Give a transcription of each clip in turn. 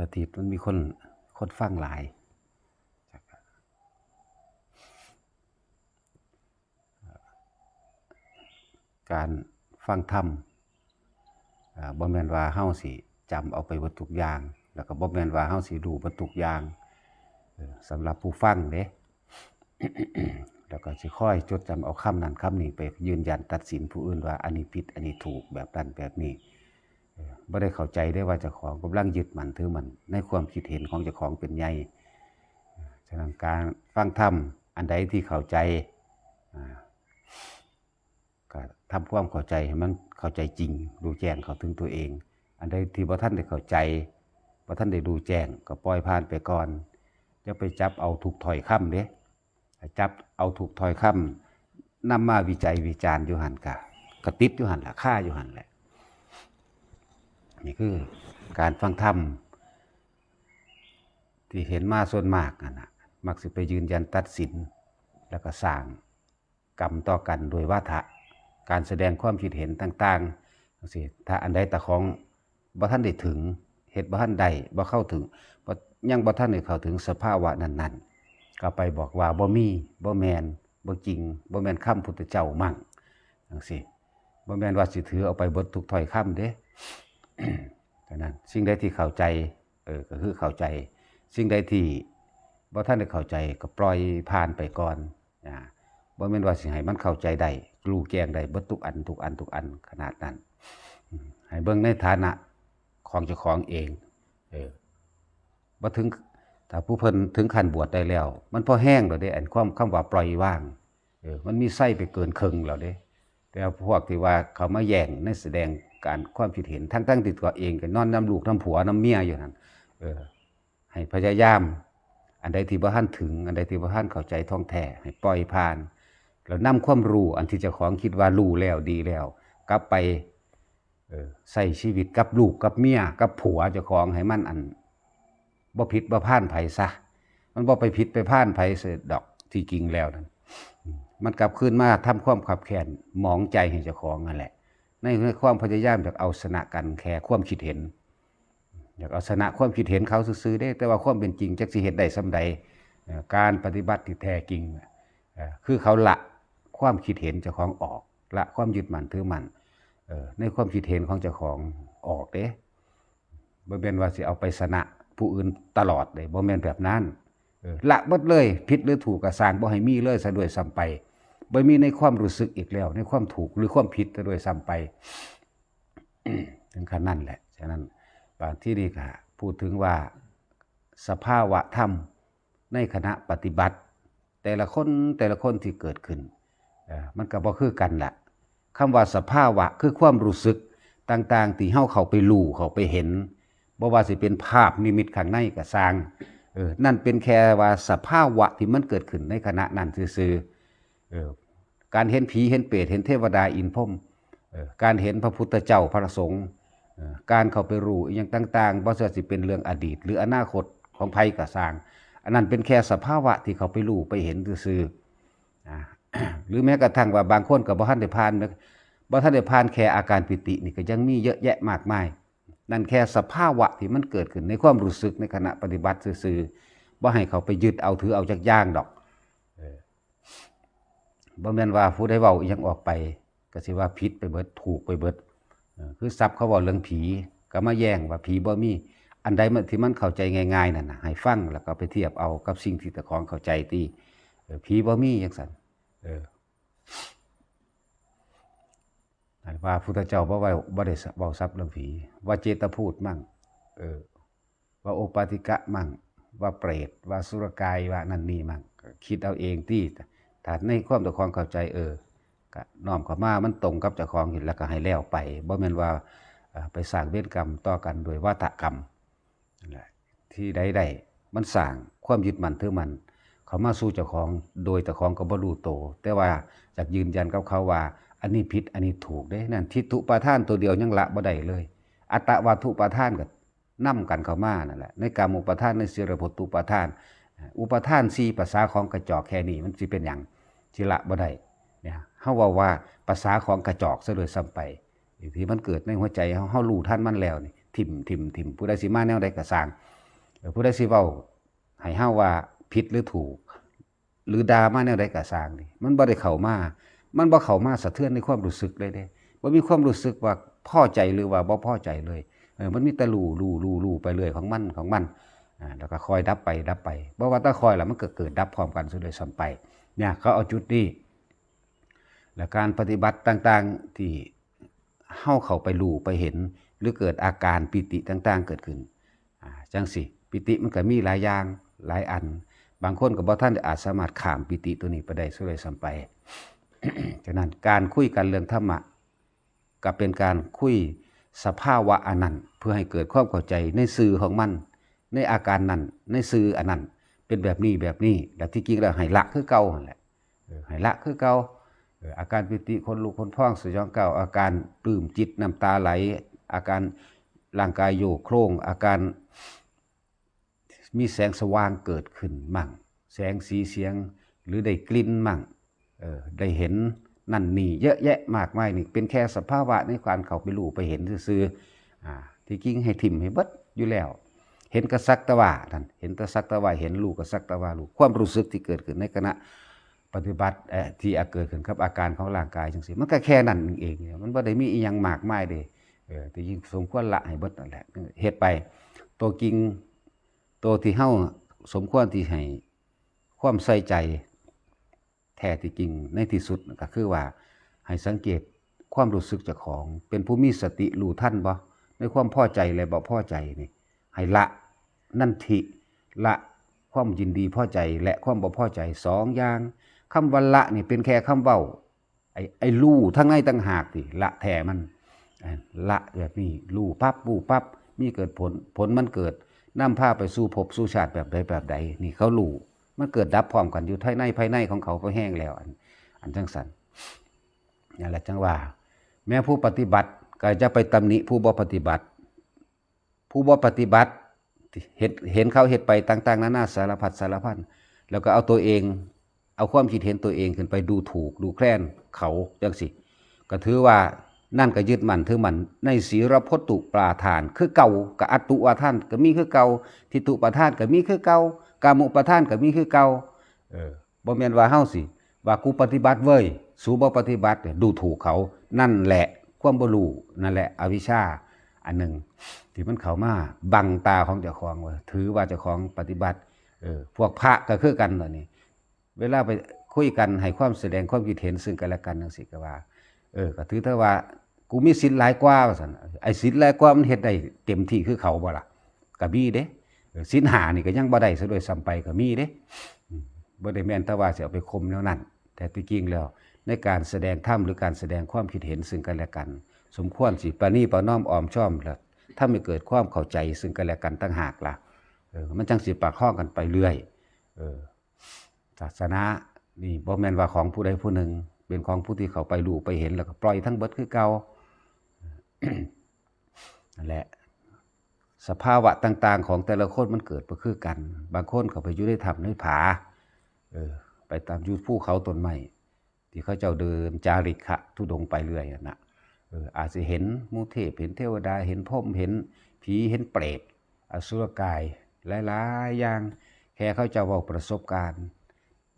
ละทิศมันมีคนคนฟังหลายการฟังธรรมอ่าบ่แม่นว่าเฮาสิจำเอาไปบิดทุกอย่าง แล้วก็บ่แม่นว่าเฮาสิรู้เบิดทุกอย่างสำหรับผู้ฟังเด้แล้วก็สิค่อยจดจำเอาคำนั้นคำนี้ไปยืนยันตัดสินผู้อื่นว่าอันนี้ผิดอันนี้ถูกแบบนั้นแบบนี้ บ่ได้เข้าใจได้ว่าเจ้าของกำลังยึดมันถือมันในความคิดเห็นของเจ้าของเป็นใหญ่ฉะนั้นการฟังธรรมอันใดที่เข้าใจอ่าก็ทำความเข้าใจให้มันเข้าใจจริงรู้แจ้งเข้าถึงตัวเอง อันใดที่บ่ท่านได้เข้าใจบ่ท่านได้ดูแจ้งก็ปล่อยผ่านไปก่อนจะไปจับเอาถูกถอยคำเด้จับเอาถูกถอยคำนำมาวิจัยวิจารณ์อยู่หันกะกระติดอยู่หันละค่าอยู่หันแหละ นี่คือการฟังธรรมที่เห็นมาส่วนมากนะมักสิไปยืนยันตัดสิน แล้วก็สร้างกรรมต่อกันโดยวาทะการแสดงความคิดเห็นต่างๆจังซี้ถ้าอันใดตะของบ่ท่านได้ถึงเหตุบ่ท่านใดบ่เข้าถึงยังบ่ท่านได้เข้าถึงสภาวะนั้นๆ ก็ไปบอกว่าบ่มีบ่แมนบ่จริงบ่แมนคำพุทธเจ้ามั่งจังซี่บ่แมนว่าสิถือเอาไปเบิดทุกถ้อยคำเด้ ฉะนั้นสิ่งใดที่เข้าใจเออก็คือเข้าใจ สิ่งใดที่บ่ท่านได้เข้าใจก็ปล่อยผ่านไปก่อนอ่าบ่แม่นว่าสิให้มันเข้าใจได้รู้แจ้งได้บิดทุกอันทุกอันทุกอันขนาดนั้นให้เบิ่งในฐานะของเจ้าของเองเออบ่ถึงถ้าผู้เพิ่นถึงขั้นบวชได้แล้ว มันพอแห้งแล้วเด้อันความคำว่าปล่อยว่างเออมันมีไส้ไปเกินครึ่งแล้วเด้แต่พวกที่ว่าเขามาแย่งในแสดง การความคิดเห็นทั้งทั้งๆที่ตัวเองก็นนอนน้ำลูกน้ำผัวน้ำเมียอยู่นั่นเออ ให้พยายาม อันใดที่บ่ทันถึง อันใดที่บ่ทันเข้าใจท่องแท้ให้ปล่อยผ่านแล้วนำความรู้อันที่เจ้าของคิดว่ารู้แล้วดีแล้ว กลับไปเออใส่ชีวิตกับลูกกับเมียกับผัวเจ้าของให้มันอันบ่ผิดบ่พ่านไผซะมันบ่ไปผิดไปพ่านไผเสียดอกที่จริงแล้วนั่นมันกลับคืนมาทำความขับแค้นหมองใจให้เจ้าของนั่นแหละ ในในความพยายามจากเอาชนะกันแค่ความคิดเห็น อยากเอาชนะความคิดเห็นเขาซื่อได้ แต่ว่าความเป็นจริงจักสิเฮ็ดได้ส่าใดการปฏิบัติที่แท้จริง คือเขาละความคิดเห็นเจ้าของออกละความยึดมั่นถือมั่นในความคิดเห็นของเจ้าของออกเด้บ่แม่นว่าสิเอาไปสนะผู้อื่นตลอดเลยบ่แม่นแบบนั้นละเบิดเลยผิดหรือถูกก็สร้างบ่ให้มีเลยซะด้วยซ้ำไป บ่มีในความรู้สึกอีกแล้ว ในความถูกหรือความผิดซะด้วยซ้ำไปถึงขั้นนั้นแหละฉะนั้นบางที่นี่ก็พูดถึงว่าสภาวะธรรมในคณะปฏิบัติ แต่ละคนแต่ละคนที่เกิดขึ้นมันก็บ่คือกันละคำว่าสภาวะคือความรู้สึกต่างๆที่เฮาเขาไปรู้เขาไปเห็นบ่ว่าสิเป็นภาพนิมิตข้างในก็สร้างเออนั่นเป็นแค่ว่าสภาวะที่มันเกิดขึ้นในขณะนั้นซื่อๆเออ การเห็นผีเห็นเปรตเห็นเทวดาอินพรมการเห็นพระพุทธเจ้าพระสงฆ์การเข้าไปรู้อย่างต่างๆบ่ว่าสิเป็นเรื่องอดีต หรืออนาคตของภัยก็สร้าง อันนั้นเป็นแค่สภาวะที่เขาไปรู้ไปเห็นซื่อหรือแม้กระทั่งว่าบางคนกับบ่ทันได้ผ่านบ่ทันได้ผ่านแค่อาการปิตินี่ก็ยังมีเยอะแยะมากมาย นั่นแค่สภาวะที่มันเกิดขึ้นในความรู้สึกในขณะปฏิบัติซื่อๆบ่ให้เขาไปยึดเอาถือเอาจากย่างดอก บ่แม่นว่าผู้ใดเว้าอิหยังออกไปก็สิว่าผิดไปเบิดถูกไปเบิดคือซับเขาเว้าเรื่องผีก็มาแย่งว่าผีบ่มีอันใดมันที่มันเข้าใจง่ายๆนั่นนะให้ฟังแล้วก็ไปเทียบเอากับสิ่งที่ตะของเข้าใจตีผีบ่มีจังซั่นเอออันว่าพุทธเจ้าบ่ไว้บ่ได้เว้าซับเรื่องผี ว่าเจตพูดมั่งเออว่าโอปาติกะมั่งว่าเปรตว่าสุรกายว่านั่นนี่มั่งคิดเอาเองที่ ถ้าในความตะของเข้าใจเออก็น้อมเข้ามามันตรงกับเจ้าของเห็นแล้วก็ให้แล้วไปบ่แม่นว่าไปสร้างเวรกรรมต่อกันโดยวาทกรรมที่ใดๆมันสั่งความยึดมั่นถือมันเขามาสู้เจ้าของโดยเจ้าของก็บ่รู้โต แต่ว่าจากยืนยันกับเขาว่า อันนี้ผิดอันนี้ถูกเด้นั่นทิฏฐุปาทานตัวเดียวยังละบ่ได้เลย อัตตวัตถุปาทานก็นํกันเข้ามานั่นแหละในกามุปาทานในเสิรพตุปาทาน อุปทานสี่ภาษาของกระจอกแค่นี้มันสิเป็นหยังสิละบ่ได้เนี่ยเฮาว่าว่าภาษาของกระจอกซะโดยซ้ำไปที่มันเกิดในหัวใจเฮาเฮารู้ทันมันแล้วนี่ทิมทิมทิมผู้ใดสิมาแนวใดก็สร้างเออผู้ใดสิเว้าให้เฮาว่าผิดหรือถูก หรือด่ามาแนวใดก็สร้างนี่มันบ่ได้เข้ามามันบ่เข้ามาสะเทือนในความรู้สึกเลยเด้บ่มีความรู้สึกว่าพอใจหรือว่าบ่พอใจเลยมันมีแต่ลู่ลู่ลู่ลู่ไปเรื่อยของมันของมัน แล้วก็คอยดับไปดับไปบ่ว่าแตาคอยแล้วมันเก็เกิดดับพร้อมกันซะเลยซ้ำไปเนี่ยเขาเอาจุดนี้และการปฏิบัติต่างๆที่เฮาเขาไปรู้ไปเห็น หรือเกิดอาการปิติต่างๆ เกิดขึ้นจังสิปิติมันก็มีหลายอย่างหลายอัน บางคนก็บ่ท่านอาจสามารถขามปิติตัวนี้ไปได้ซะเลยซ้ำไปฉะนั้นการคุยกันเรื่องธรรมะก็เป็นการคุยสภาวะอนันนั้นเพื่อให้เกิดความเข้าใจในสื่อของมัน ในอาการนั้นในสื่ออันนั้นเป็นแบบนี้แบบนี้และที่จริงแล้วให้ละคือเก่าแหละให้ละคือเก่าอาการปิติคนลุกคนพองสยองเก่าอาการปลื้มจิตน้ำตาไหล อาการร่างกายโยกโครง อาการมีแสงสว่างเกิดขึ้นมั่ง แสงสีเสียงหรือได้กลิ่นมั่งได้เห็นนั่นนี่เยอะแยะมากมายนี่เป็นแค่สภาวะในการเขาไปรู้ไปเห็นซื่อๆอ่าที่จริงให้ทิมให้เบิดอยู่แล้ว เห็นกระสักตะว่าท่านเห็นกระสักตะว่าเห็นลูกกระสักตะว่าลูกความรู้สึกที่เกิดขึ้นในขณะปฏิบัติที่อาเกิดขึ้นกับอาการของร่างกายจังซี่มันก็แค่นั้นเองมันบ่ได้มีอีหยังมากมายเด้เออที่งสมควรละให้เบิดนั่นแหละเฮ็ดไป ตัวจริงตัวที่เฮาสมควรที่ให้ความใส่ใจแท้ที่จริงในที่สุดก็คือว่าให้สังเกตความรู้สึกจ้าของ เป็นผู้มีสติรู้ท่านบ่ในความพอใจและบ่พอใจนี่ให้ละ นันทิละความยินดีพอใจและความบ่พอใจสองอย่างคำว่าละนี่เป็นแค่คำเว้าไอ้ไอ้รู้ทั้งในต่างหากติละแท้มันละแบบนี้รู้ปั๊บรู้ปั๊บมีเกิดผลผลมันเกิดนำพาไปสู่ภพสู่ชาติแบบใดแบบใด นี่เขารู้มันเกิดดับพร้อมกันอยู่ภายในภายในของเขาก็แห้งแล้วอันอันจังสันนั่นแหละจังว่า แม้ผู้ปฏิบัติก็จะไปตำหนิผู้บ่ปฏิบัติ ผู้บ่ปฏิบัติ เห็นเห็นเขาเห็ดไปต่าง ๆนานาสารพัดสารพันแล้วก็เอาตัวเอง เอาความคิดเห็นตัวเองขึ้นไปดูถูกดูแคลนเขาจังสิก็ถือว่านั่นก็ยึดมั่นถือมั่นในศีลพตุปราทาน คือเก่ากับอัตตุวาทานก็มีคือเก่าทิฏฐุปาทานก็มีคือเก่ากามุปาทานก็มีคือเก่าเออบ่แม่นว่าเฮาสิว่ากูปฏิบัติเว้ยสูบ่ปฏิบัติดูถูกเขา นั่นแหละความบ่รู้นั่นแหละ อวิชชา อันหนึ่งที่มันเข้ามาบังตาของเจ้าของว่าถือว่าเจ้าของปฏิบัติเออพวกพระก็คือกันตอนนี้ เวลาไปคุยกันให้ความแสดงความคิดเห็นซึ่งกันและกันจังซี่ก็ว่า เออ ก็ถือเถอะว่ากูมีศีลหลายกว่าว่าซั่นไอ้ศีลหลายกว่ามันเฮ็ดได้เต็มที่คือเขาบ่ล่ะก็มีเด้เออศีลหานี่ก็ยังบ่ได้ซะด้วยซ้ำไปก็มีเด้บ่ได้แม่นแต่ว่าสิเอาไปคมแนวนั้นแต่ที่จริงแล้ว ในการแสดงธรรมหรือการแสดงความคิดเห็นซึ่งกันและกัน สมควรสิปานี่ประนอมออมชอมแล้วถ้าไม่เกิดความเข้าใจซึ่งกันและกันตั้งหากล่ะออมันจังสิปากข้องกันไปเรื่อยเออศาสนานี่บ่แม่นว่าของผู้ใดผู้หนึ่ง เป็นของผู้ที่เขาไปรู้ไปเห็นแล้วก็ปล่อยทั้งเบิดคือเก่านั่นและสภาวะต่าง ๆ ของแต่ละคนมันเกิดบ่คือกัน บางคนเขาไปอยู่ในถ้ำในผาเออไปตามอยูภูเขาต้นไม้ที่เขาเจ้าเดินจาริกะทุดงไปเรื่อยนะ อาจจะเห็นมูเทพเห็นเทวดาเห็นพรมเห็นผีเห็นเปรตอสุรกายหลายๆอย่างแค่เขาเจ้าว้าประสบการณ์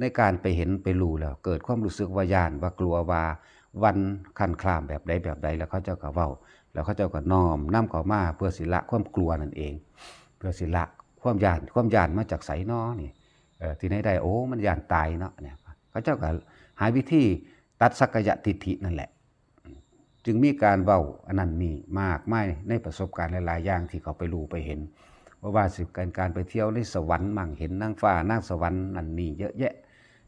ในการไปเห็นไปรู้แล้ว เกิดความรู้สึกว่าย่านว่ากลัวว่าวันคันคลามแบบใดแบบใดแล้วเขาเจ้าก็เว้า แล้วเขาเจ้าก็น้อมนำเขามาเพื่อสิละความกลัวนั่นเอง เพื่อสิละความย่านความย่านมาจากไสนอนี่เออที่ไหนได้โอ้มันย่านตายเนาะเนี่ยเขาเจ้าก็หาวิธีตัดสักกายทิฐินั่นแหละ จึงมีการเว้าอันนั้นมีมากไมายในประสบการณ์หลายๆอย่างที่เขาไปรู้ไปเห็นว่าว่าสิการการไปเที่ยวในสวรรค์มั่งเห็นนางฟ้านางสวรรค์นั่นนี่เยอะแยะ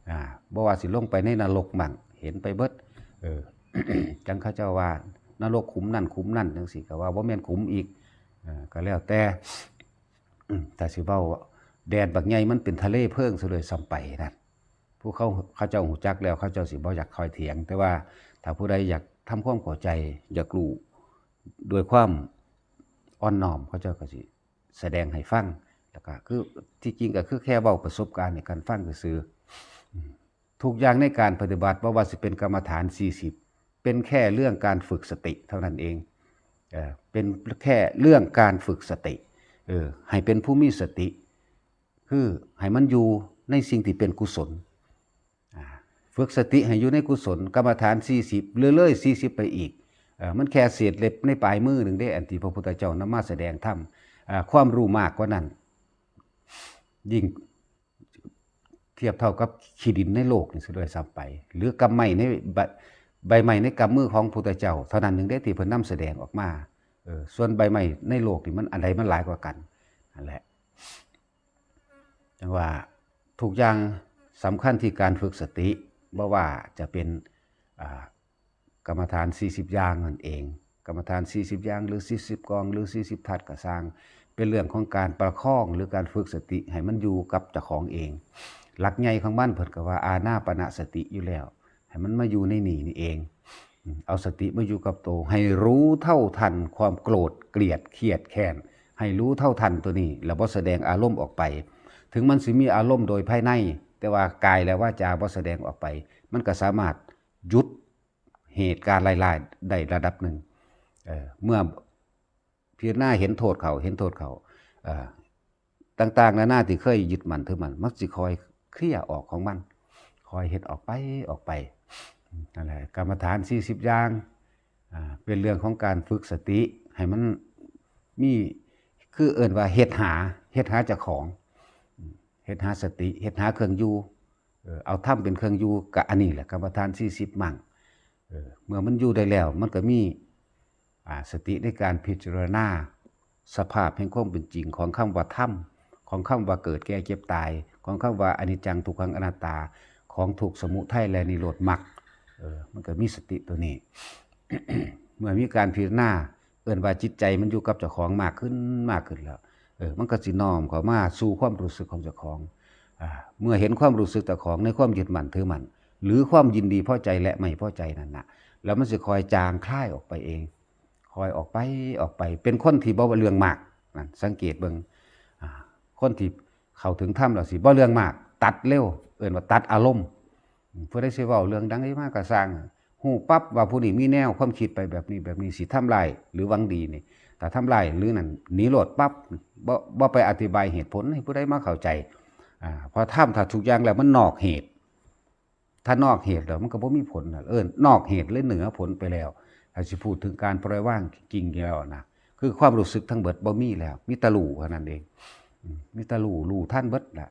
อ่าบ่ว่าสิลงไปในนรกมั่งเห็นไปเบิดเออจังเขาเจ้าว่านรกขุมนั่นขุมนั่นจังสิก็ว่าบ่แม่นขุมอีกอ่าก็แล้วแต่แต่สิเว้าแดนบักใหญ่มันเป็นทะเลเพิ่งซะเลยซ้ำไปนั่นผู้เขาเขาเจ้าหูจักแล้วเขาเจ้าสิบ่อยากคอยเถียง แต่ว่าถ้าผู้ใดอยาก ทำความเข้าใจอยากรู้โดยความอ่อนน้อมเขาเจ้าก็สิแสดงให้ฟังแล้วก็คือที่จริงก็คือแค่เว้าประสบการณ์ในการฟังซื่อๆอืมทุกอย่างในการปฏิบัติบ่ว่าสิเป็นกรรมฐาน 40 เป็นแค่เรื่องการฝึกสติเท่านั้นเองเออเป็นแค่เรื่องการฝึกสติเออให้เป็นผู้มีสติ คือให้มันอยู่ในสิ่งที่เป็นกุศล ฝึกสติให้อยู่ในกุศลกรรมฐาน 40 เรื่อยๆ40 ไปอีกอมันแค่เศษเล็บในปลายมือหนึ่งได้อันที่พระพุทธเจ้านำมาแสดงธรรมความรู้มากกว่านั้น ยิ่งเทียบเท่ากับขีดินในโลกนี่ซะด้วยซ้ำไป หรือกำไม้ในใบใบไม้ในกำมือของพุทธเจ้า เท่านั้นหนึ่งได้ที่เพิ่นนำแสดงออกมาเออส่วนใบไม้ในโลกนี่มันอะไรมันหลายกว่ากันนั่นแหละจังว่าทุกอย่างสำคัญที่การฝึกสติ บ่ว่าจะเป็นกรรมฐาน 40 อย่างนั่นเอง กรรมฐาน 40 อย่างหรือ 40 กอง หรือ 40 ทัดก็สร้าง เป็นเรื่องของการประคองหรือการฝึกสติให้มันอยู่กับเจ้าของเอง หลักใหญ่ของบ้านเพิ่นก็ว่าอาณาปณะสติอยู่แล้ว ให้มันมาอยู่ในนี่นี่เอง เอาสติมาอยู่กับตัวให้รู้เท่าทันความโกรธเกลียดเครียดแค้นให้รู้เท่าทันตัวนี้ แล้วบ่แสดงอารมณ์ออกไป ถึงมันสิมีอารมณ์โดยภายใน แต่ว่ากายและวาจาบ่แสดงออกไป มันก็สามารถหยุดเหตุการณ์หลายๆได้ระดับหนึ่งเอ่อเมื่อพิจารณาเห็นโทษเขาเห็นโทษเขาเต่างๆนานาที่เคยยึดมันถือมัน มักสิคอยเคลี่ยออกของมัน คอยเห็ดออกไปออกไปนั่นแหละกรรมฐาน 40 อย่างเป็นเรื่องของการฝึกสติให้มันมีคือเอิ่นว่าเฮ็ดหาเฮ็ดหาจ้าของ ฮ็ดหาสติเฮ็ดหาเครื่องอยู่เอาถ้ำเป็นเครื่องอยู่กับอันนี้แหละกรรมฐาน40มั่งเออเมื่อมันอยู่ได้แล้ว มันก็มีสติในการพิจารณาสภาพแห่งความเป็นจริงของคำว่าธรรมของคำว่าเกิดแก่เจ็บตาย ของคำว่าอนิจจังทุกขังอนัตตาของถูกสมุทัยและนิโรธมรรคเออมันก็มีสติตัวนี้ เมื่อมีการพิจารณาเอื่นว่าจิตใจมันอยู่กับเจ้าของมากขึ้นมากขึ้นแล้ว ออมันก็สิน้อมเข้ามาสู่ความรู้สึกของเจ้าของเมื่อเห็นความรู้สึกเจ้าของในความยึดมั่นถือมั่นหรือความยินดีพอใจและไม่พอใจนั่นนะแล้วมันจะคอยจางคลายออกไปเอง คอยออกไปออกไป เป็นคนที่บ่เรื่องมากนั่นสังเกตเบิ่งอ่าคนที่เข้าถึงถ้ำแล้วสิบ่เรื่องมาก ตัดเร็ว เอิ้นว่าตัดอารมณ์เพื่อได้เสิเว้าเรื่องดังได้มากก็สร้างฮู้ปั๊บว่าผู้นี้มีแนวความคิดไปแบบนี้แบบนี้สิทำลายหรือวังดีนี่ ถ้าทำลายหรือนั่นหนีโหลดปั๊บบ่ไปอธิบายเหตุผลให้ผู้ใดมาเข้าใจอ่าพอทำถ้าทุกอย่างแล้วมันนอกเหตุ ถ้านอกเหตุแล้วมันก็บ่มีผลน่ะเอิ้นนอกเหตุเลยเหนือผลไปแล้วถ้าสิพูดถึงการปล่อยว่างจริงๆแล้วนะคือความรู้สึกทั้งเบิดบ่มีแล้วมีแตะลู่เท่านั้นเองมมีแตะลู่ลู่ท่านเบิดละ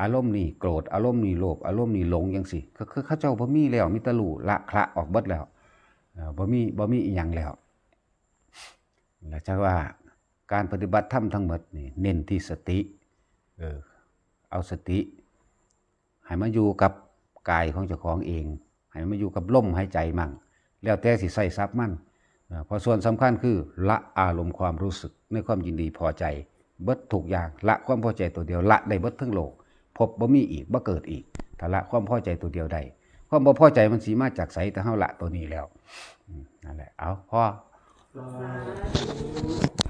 อารมณ์นี่โกรธอารมณ์นี่โลภอารมณ์นี่หลงจังซี่ก็คือเขาเจ้าบ่มีแล้วมีแตะลู่ละคละออกเบิดแล้วเอ่อบ่มีบ่มีอีหยังแล้ว แล้วจักว่าการปฏิบัติธรรมทั้งหมดนี่เน้นที่สติ เออ เอาสติ ให้มาอยู่กับกายของเจ้าของเอง ให้มาอยู่กับลมหายใจมั่ง แล้วแต่สิใส่ซับมันเอ่อเพอส่วนสำคัญคือละอารมณ์ความรู้สึกในความยินดีพอใจ เบิดถูกอย่างละความพอใจตัวเดียวละได้เบิดทั้งโลก พบบ่มีอีกบ่เกิดอีกถ้าละความพอใจตัวเดียวได้ความบ่พอใจมันสีมาจากใสแต่เฮาละตัวนี้แล้วนั่นแหละเอาพอ 法